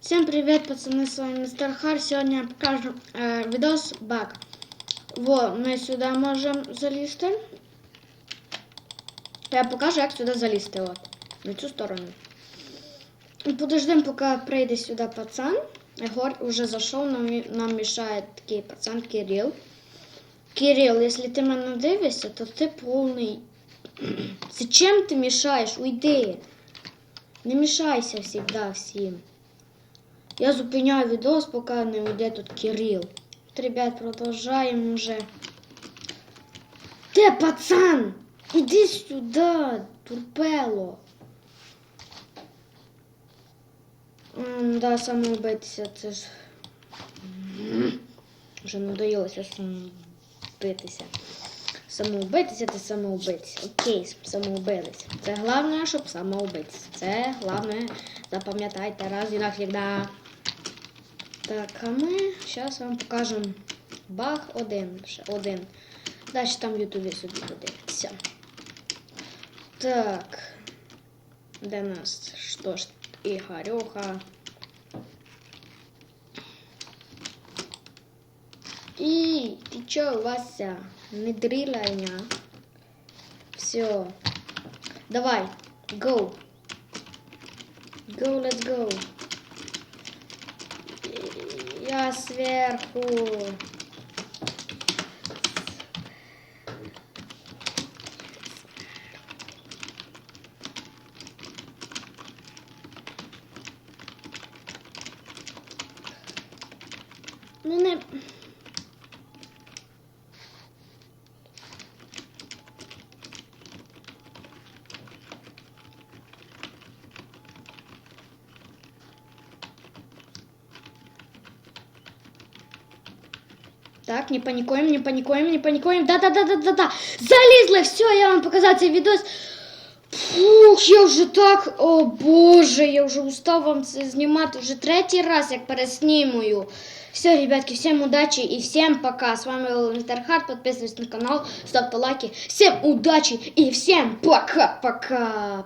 Всем привет, пацаны, с вами Мистер Хар. Сегодня я покажу э, видос баг. Во, ми сюди можемо залізти. Я покажу, як сюди залізти. От, на цю сторону. І Подождем, поки прийде сюди пацан. Егор уже зайшов, нам, нам мішає такий пацан Кирил. Кирил, якщо ти мене дивишся, то ти повний. Зачем ти мішаєш? Уйди. Не мішайся завжди всім. Я зупиняю відос, поки не уйде тут Кирил. От, ребят, продовжаємо вже. Де пацан? Іди сюди, турпело. М, Да, самоубитися, це ж. Вже надоїлося самоубитися. Самоубитися це самоубитися. Окей, самоубились. Це головне, щоб самоубитися. Це головне, запам'ятайте раз і навсегда. Так, а ми зараз вам покажемо баг один. Ще один. Далі там в Ютубі собі подивитися. Так. Де нас? Що ж, Ігорюха. І ти чо, Вася? Не дріляйня. Все. Давай. Go. Go, let's go. Я сверху. Ну не. Так, не паникуем, не паникуем, не паникуем. Да-да-да-да-да-да. Залізли, все, я вам показав цей відос. Фух, я вже так, о боже, я вже устав вам це знімати вже третій раз, як переснімую. Все, ребятки, всем удачи и всем пока. С вами был Мистер Харт. Подписывайтесь на канал, ставьте лайки. Всем удачи и всем пока-пока.